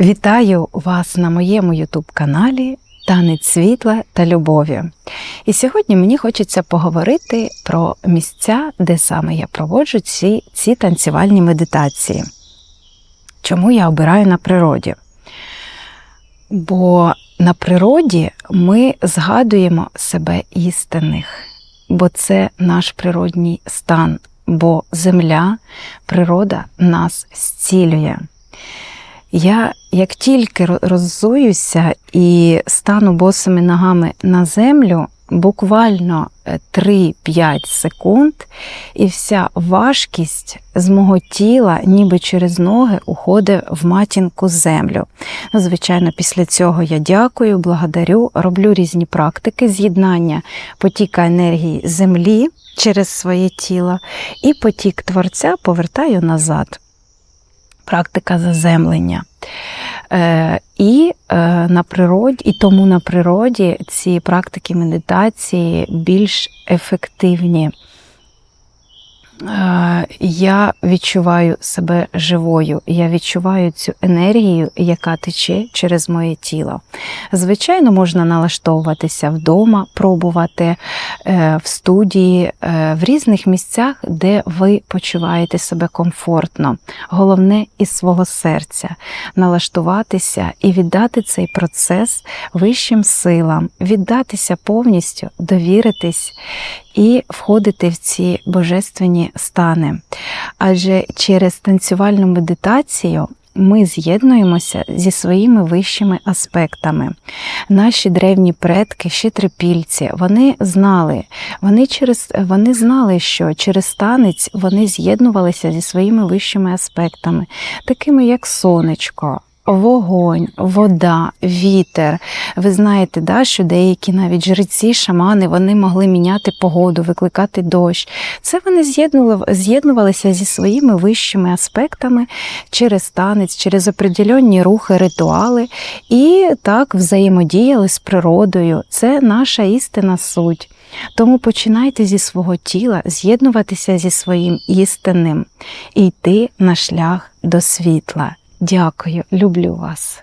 Вітаю вас на моєму ютуб-каналі Танець світла та любові. І сьогодні мені хочеться поговорити про місця, де саме я проводжу ці, ці танцювальні медитації. Чому я обираю на природі? Бо на природі ми згадуємо себе істинних, бо це наш природній стан, бо земля, природа нас зцілює. Я як тільки ро- роззуюся і стану босими ногами на землю, буквально е, 3-5 секунд, і вся важкість з мого тіла, ніби через ноги, уходить в матінку землю. Ну, Звичайно, після цього я дякую, благодарю, роблю різні практики з'єднання потіка енергії землі через своє тіло, і потік творця повертаю назад практика заземлення. Е, і е, на природі, і тому на природі ці практики медитації більш ефективні. Я відчуваю себе живою, я відчуваю цю енергію, яка тече через моє тіло. Звичайно, можна налаштовуватися вдома, пробувати е, в студії, е, в різних місцях, де ви почуваєте себе комфортно. Головне із свого серця налаштуватися і віддати цей процес вищим силам, віддатися повністю, довіритись і входити в ці божественні стани. Адже через танцювальну медитацію ми з'єднуємося зі своїми вищими аспектами. Наші древні предки, ще трипільці, вони знали, вони, через, вони знали, що через танець вони з'єднувалися зі своїми вищими аспектами, такими як сонечко. Вогонь, вода, вітер. Ви знаєте, да, що деякі навіть жреці, шамани, вони могли міняти погоду, викликати дощ. Це вони з'єднувалися зі своїми вищими аспектами через танець, через определенні рухи, ритуали і так взаємодіяли з природою. Це наша істинна суть. Тому починайте зі свого тіла з'єднуватися зі своїм істинним і йти на шлях до світла. Дякую, люблю вас.